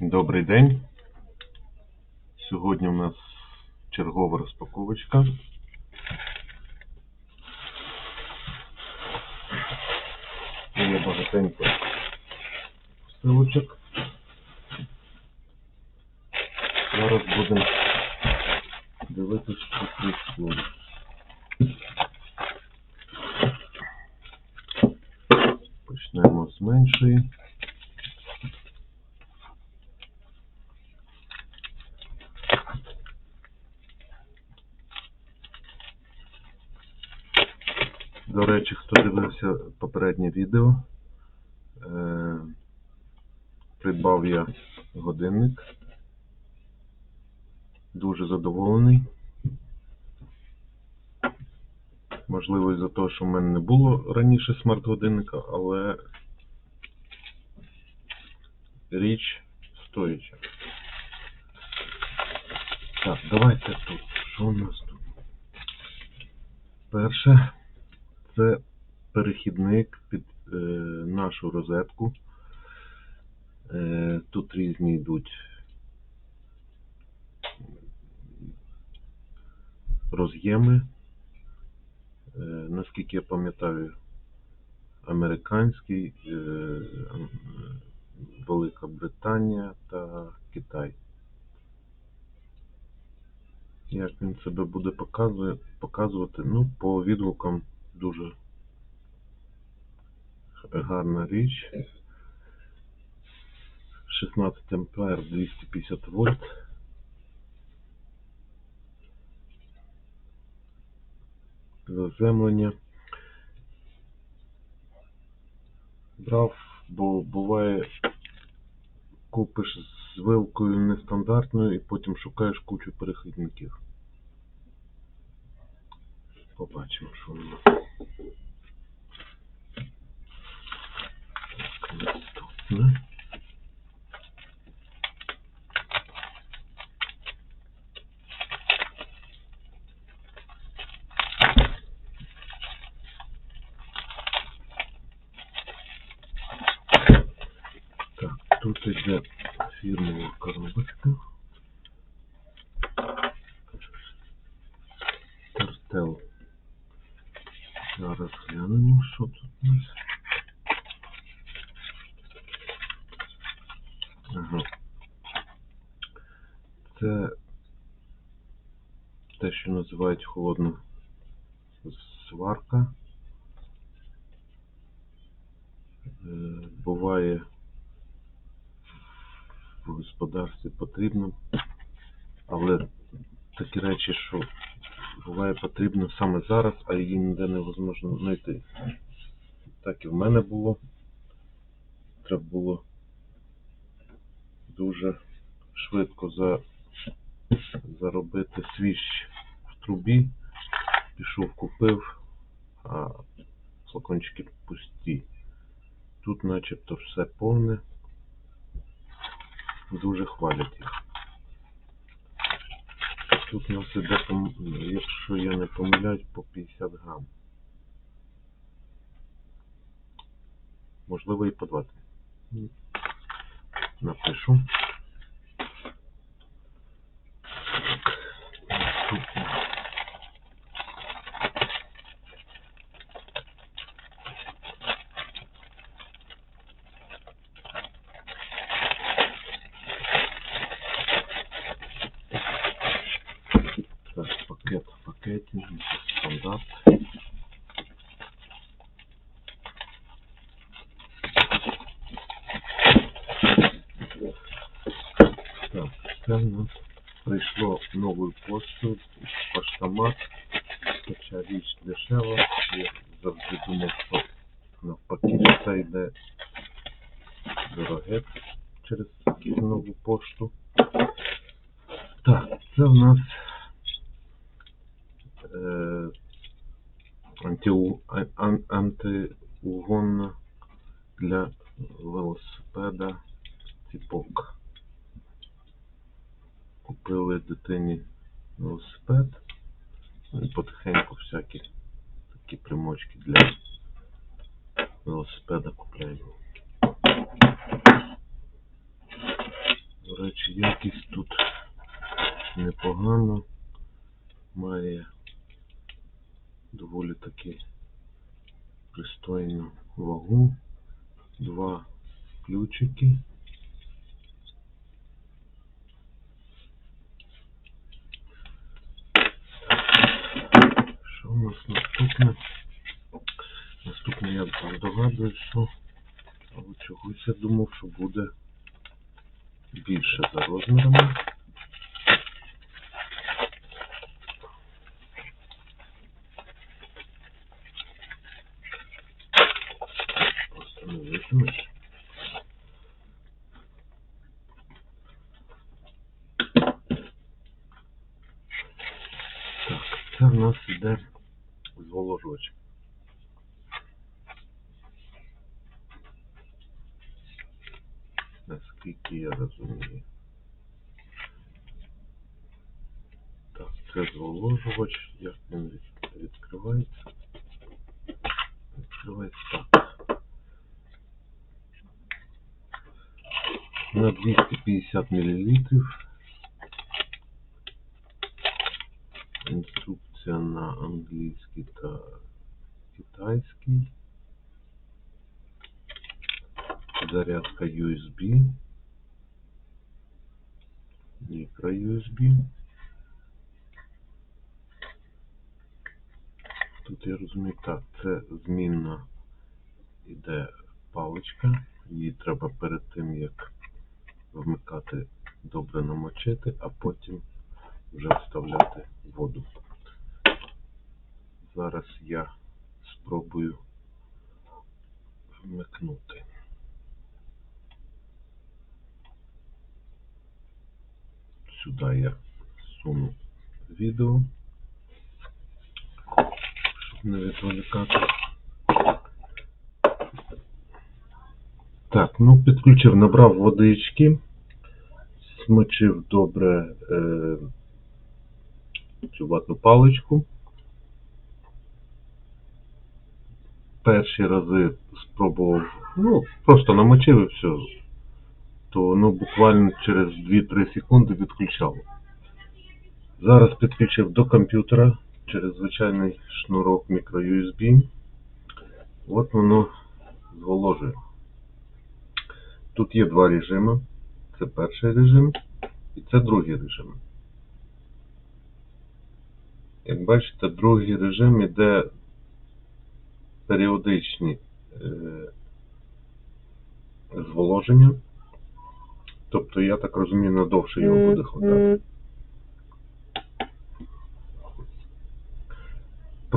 Добрий день. Сьогодні у нас чергова розпаковочка. Є багатенько посилочок. Зараз будемо дивитися, що прийшло. Меншої. До речі, хто дивився попереднє відео, е, придбав я годинник. Дуже задоволений. Можливо, із-за того, що в мене не було раніше смарт-годинника, але річ стояча. Так, давайте тут. Що у нас тут? Перше, це перехідник під е, нашу розетку. Е, тут різні йдуть роз'єми. Е, наскільки я пам'ятаю, американський, е, Велика Британія та Китай. Як він себе буде показувати? Ну, по відгукам дуже гарна річ. 16 ампер 250 вольт. Заземлення. Брав, бо буває купиш з вилкою нестандартною і потім шукаєш кучу перехідників. Побачимо, що воно. Так, наступне. Тут іде фірмова коробочка. Тартел. Зараз глянемо, що тут у нас. Ага. Це те, що називають холодна сварка. Е, Буває в господарстві потрібно, але такі речі, що буває потрібно саме зараз, а її ніде невозможно знайти. Так і в мене було. Треба було дуже швидко за, заробити свіж в трубі. Пішов, купив, а флакончики пусті. Тут начебто все повне. Дуже хвалять їх. Тут у нас іде, якщо я не помиляюсь, по 50 грам. Можливо і по 20. Напишу. Наступне. Так, пакет в пакеті, стандарт. Так, це в нас прийшло поштою, поштомат, хоча річ дешева, я завжди думав, що навпаки це йде дороге через нову пошту. Так, це в нас е, антиу, ан, антиугонна для велосипеда ціпок. Купили дитині велосипед, ну і потихеньку всякі такі примочки для велосипеда купляю. До речі, якість тут непогана. Має доволі таки пристойну вагу. Два ключики. Що у нас наступне? Наступне я що але чогось я думав, що буде більше за розмірами. Так, це в нас іде зволожувач. Наскільки я розумію. Так, це зволожувач. Як він від- відкривається? Відкривається так. На 250 мл. Інструкція на англійській та китайській. Зарядка USB. Micro USB. Тут я розумію, так, це змінна іде паличка. Її треба перед тим, як вмикати, добре намочити, а потім вже вставляти воду. Зараз я спробую вмикнути. Сюди я суну відео, не відволікати. Так, ну підключив, набрав водички, смочив добре е, цю ватну паличку. Перші рази спробував, ну, просто намочив і все, то воно буквально через 2-3 секунди відключало. Зараз підключив до комп'ютера через звичайний шнурок microUSB. От воно зволожує. Тут є два режими. Це перший режим і це другий режим. Як бачите, другий режим іде періодичні е, зволоження. Тобто, я так розумію, надовше його буде хватати.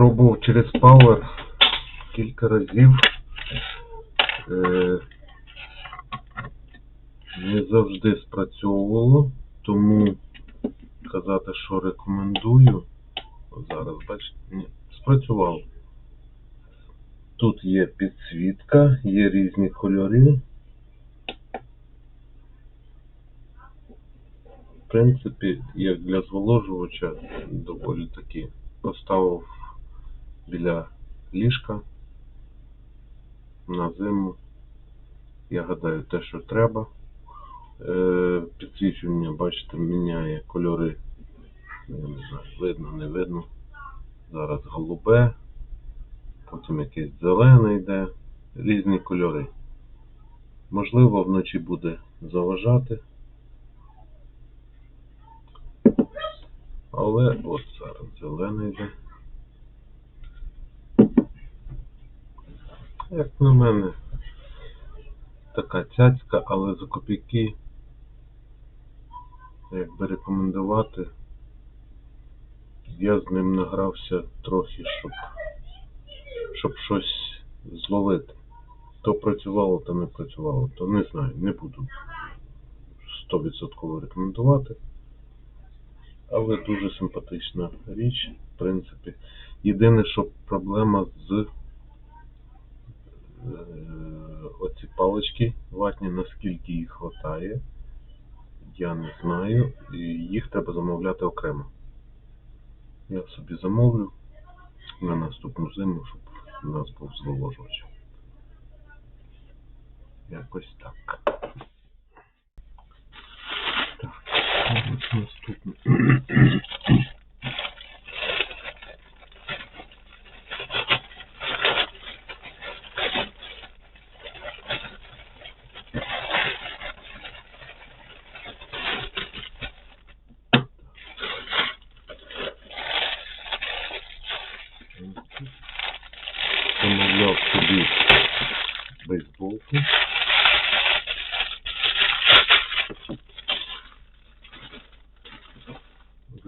Пробував через Power кілька разів. Е, не завжди спрацьовувало, тому казати, що рекомендую. Зараз, бачите, ні, спрацювало. Тут є підсвітка, є різні кольори. В принципі, як для зволожувача, доволі таки поставив біля ліжка на зиму. Я гадаю, те, що треба. Е, Підсвічування, бачите, міняє кольори. Я не знаю, видно, не видно. Зараз голубе, потім якесь зелене йде, різні кольори. Можливо, вночі буде заважати. Але от зараз зелений йде. Як на мене, така цяцька, але за копійки, як би рекомендувати, я з ним награвся трохи, щоб, щоб щось зловити. То працювало, то не працювало, то не знаю, не буду 100% рекомендувати. Але дуже симпатична річ, в принципі. Єдине, що проблема з оці палички ватні, наскільки їх вистачає, я не знаю. І їх треба замовляти окремо. Я собі замовлю на наступну зиму, щоб у нас був зволожувач. Якось так. Так, наступне. Замовляв собі бейсболку.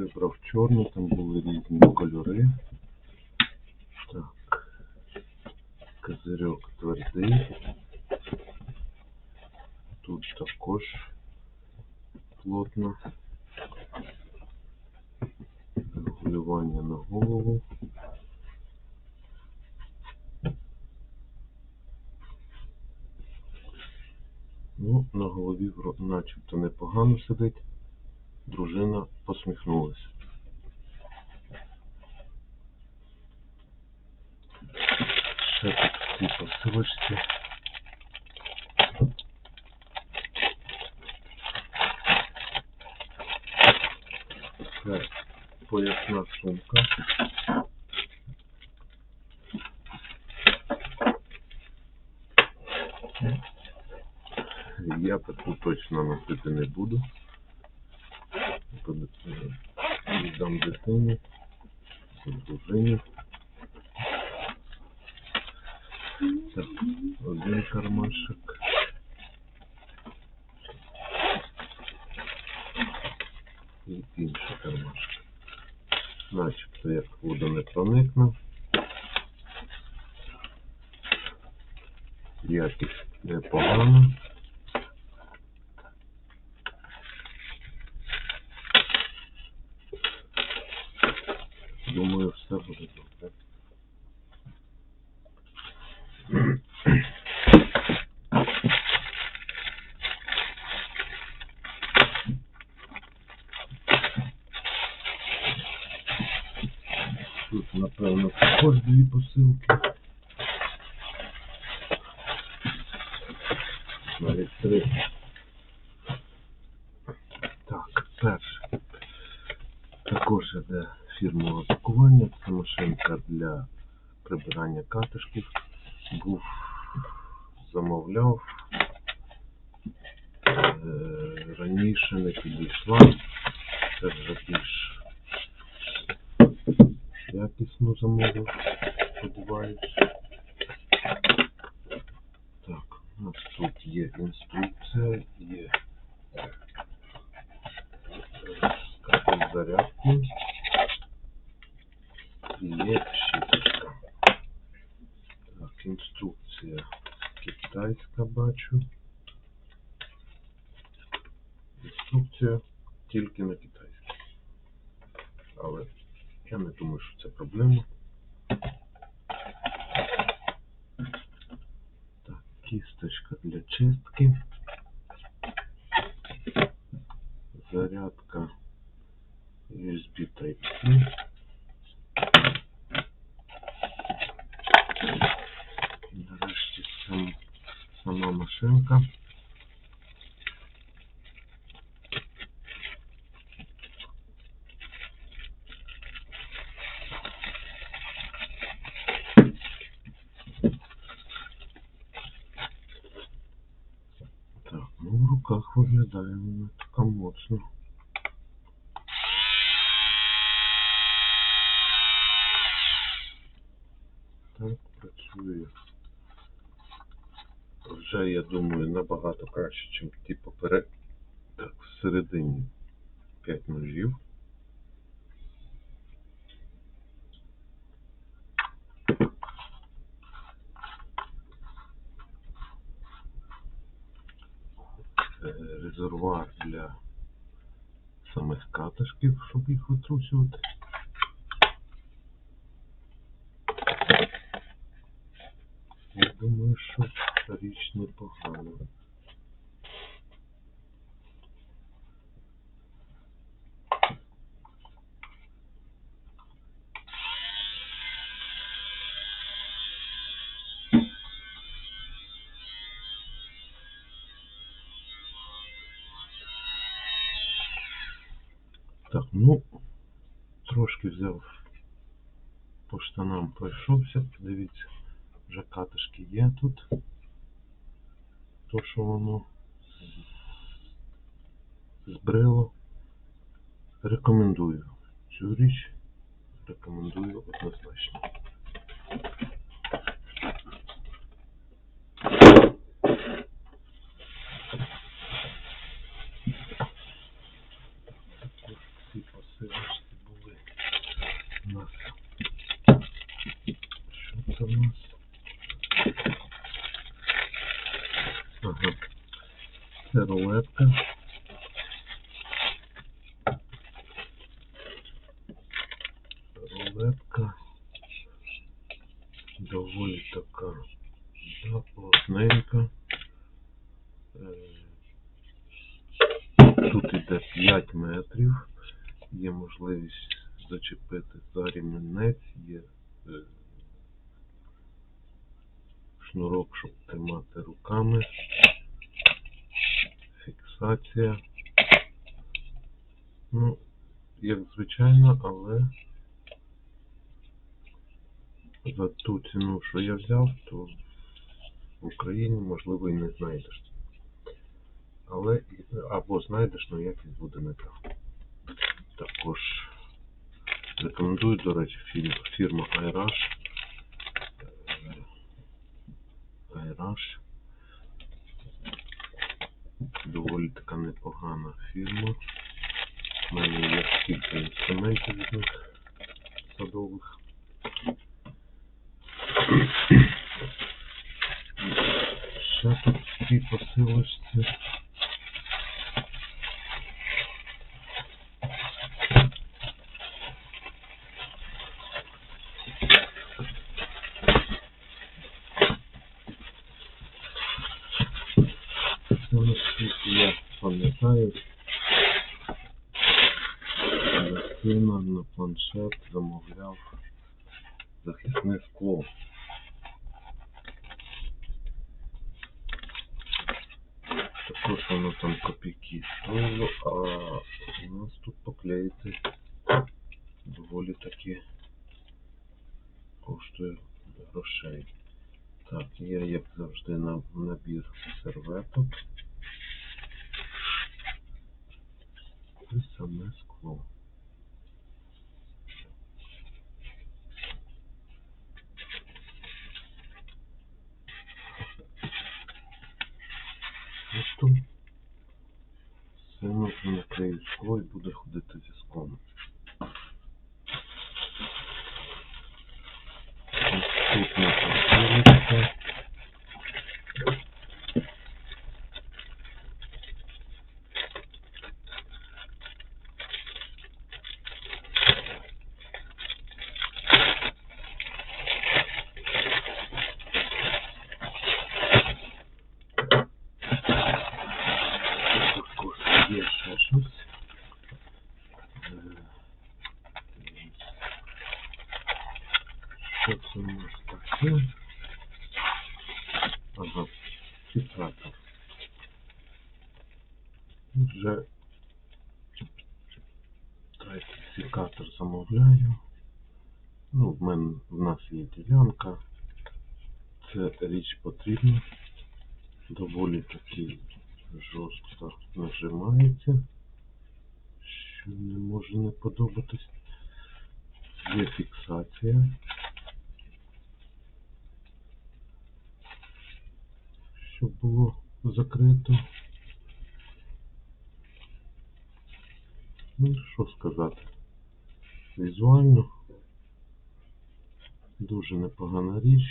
Вибрав чорну, там були різні кольори. Так. Козирьок твердий. Тут також плотно. Регулювання на голову. Ну, на голові начебто непогано сидить. Дружина посміхнулася. Ще тут в цій посилочці. Це поясна сумка. Я таку точно носити не буду. Е, Віддам дитині, дружині. Так, один кармашек. І інший кармашек. Начебто як вода не проникне. Якість непогана. Думаю, все буде добре. Тут, напевно, також дві посилки. Навіть три. Так, перше. Також іде фірмове пакування. Це машинка для прибирання катишків. Був замовляв. Е, раніше не підійшла. Це вже більш якісно замовив, сподіваюсь. Так, у нас тут є інструкція, є е, кабель зарядки і є щіточка. Так, інструкція китайська бачу. Інструкція тільки на китайській. Але я не думаю, що це проблема. Так, кісточка для чистки. Зарядка USB Type-C. І нарешті сам, сама машинка. Так, ну в виглядає вона така моцна. Так, працює. Вже, я думаю, набагато краще, ніж ті поперед. Так, всередині 5 ножів. Е, резервуар для самих катишків, щоб їх. Я думаю, що річ непогана. Взяв по штанам пройшовся, подивіться, вже катишки є тут. То, що воно збрило. Рекомендую цю річ. Рекомендую однозначно. the a weapon. Ну, як звичайно, але за ту ціну, що я взяв, то в Україні можливо і не знайдеш. Але або знайдеш, але якість буде не та. Також рекомендую, до речі, фірма iRush. IRush. Доволі така непогана фірма. У мене є кілька інструментів від них садових. Ще тут в цій посилочці. Це наскільки я пам'ятаю. Планшет замовляв захисне скло. Також воно там копійки стоїло, а у нас тут поклеїти доволі таки коштує грошей. Так, є як завжди на набір серветок. І саме скло. Тобто все нужно наклеїть скло і буде ходити зі склом. Наступна посилочка. Також є ще щось. Е, Що це у нас таке? Ага, фіксатор. Вже третій фікатор замовляю. Ну, в мене в нас є ділянка. Це річ потрібна. Доволі таки жорстко нажимається, що не може не подобатись. Є фіксація. Щоб було закрито. Ну, що сказати. Візуально дуже непогана річ.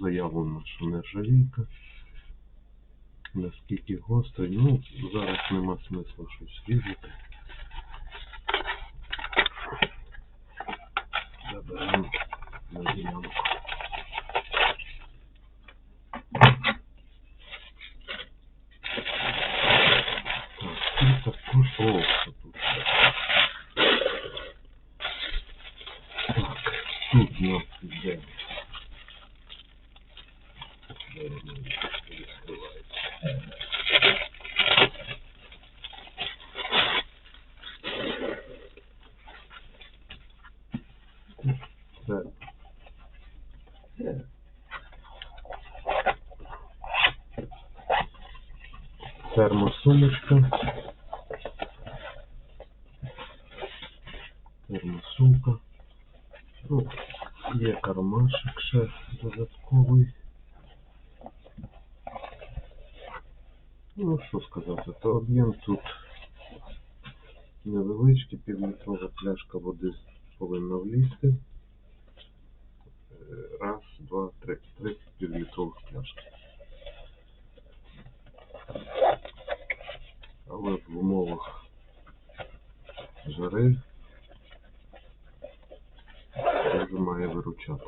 Заяву нашу нержавійка. Наскільки гострий, ну, зараз нема смисла щось різати. Заберемо на ділянку. Так, і також о, що тут. Так, тут у нас іде. Де воно відкривається? Термосумочка. Термосумка. Ну, є кармашик ще додатковий. Ну, що сказати, то об'єм тут невеличкий, півлітрова пляшка води повинна влізти. Е, Раз, два, три, три півлітрових пляшки. Але в умовах жари дуже має виручати.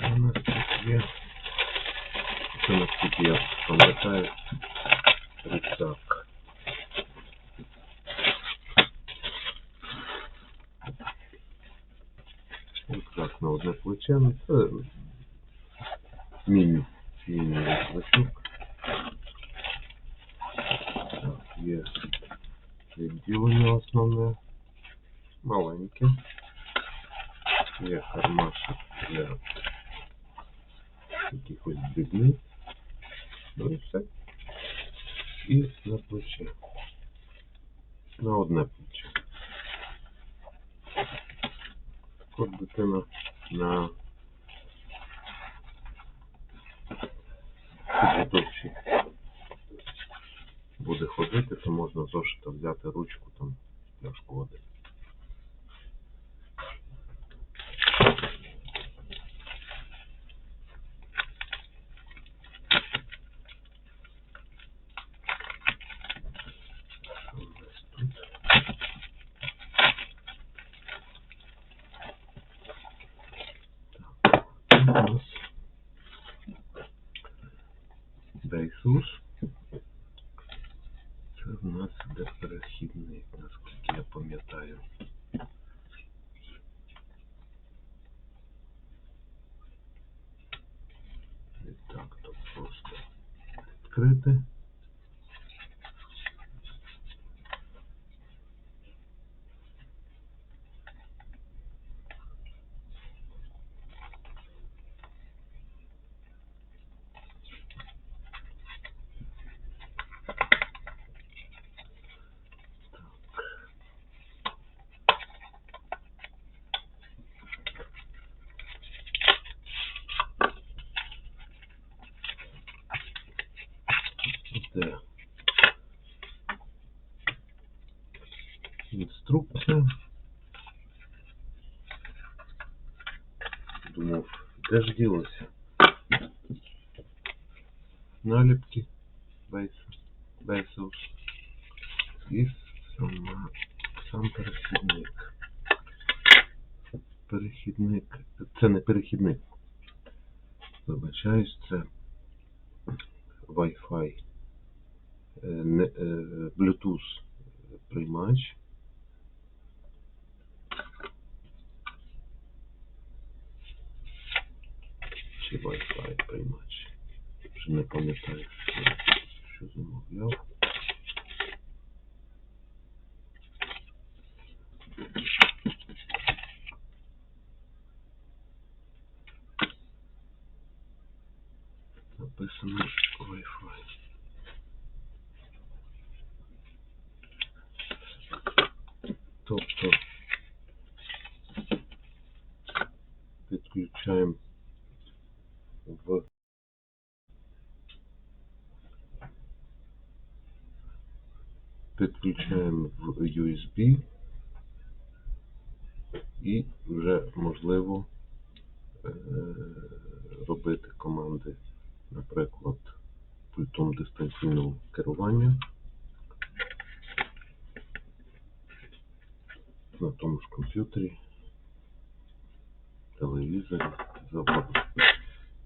Так, що у нас тут є? Це наскільки я пам'ятаю, рюкзак. Рюкзак на одне плече, ну це міні, міні рюкзачок. Так, є відділення основне, маленьке. Є кармашок для якихось дрібниць. Ну і все. І на плече. На одне плече. От дитина на підготовчі буде ходити, то можна зошита взяти ручку там для води. Що у нас тут? Так, це у нас Дейсус. Це в нас іде перехідник, наскільки я пам'ятаю. І так, то просто відкрити. Де інструкція. Думав, де ж ділося? Наліпки. Бейсус. І сама, сам перехідник. Перехідник. Це не перехідник. Вибачаюсь, це Wi-Fi. Е, е, Bluetooth приймач. Wi-Fi приймач. Вже не пам'ятаю, що замовляв. Написано Wi-Fi. Тобто підключаємо в підключаємо в USB і вже можливо е, робити команди, наприклад, пультом дистанційного керування. на тому ж комп'ютері, телевізорі, заводу.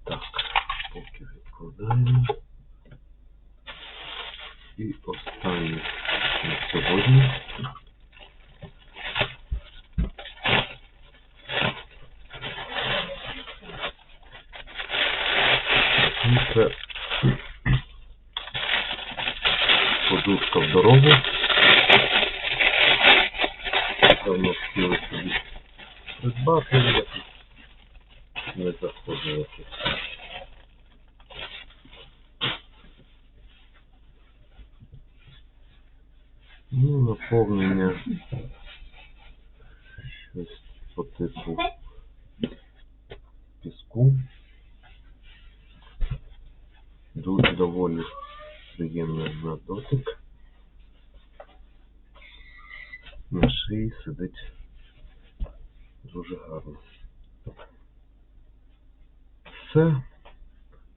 Так, поки відкладаємо. І останнє на сьогодні. Це подушка в дорогу. бахи якось не заходити. Ну, наповнення щось по типу піску. Дуже доволі приємний на дотик. На шиї сидить дуже гарно. Все.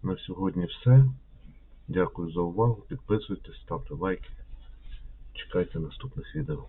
На сьогодні все. Дякую за увагу. Підписуйтесь, ставте лайки. Чекайте наступних відео.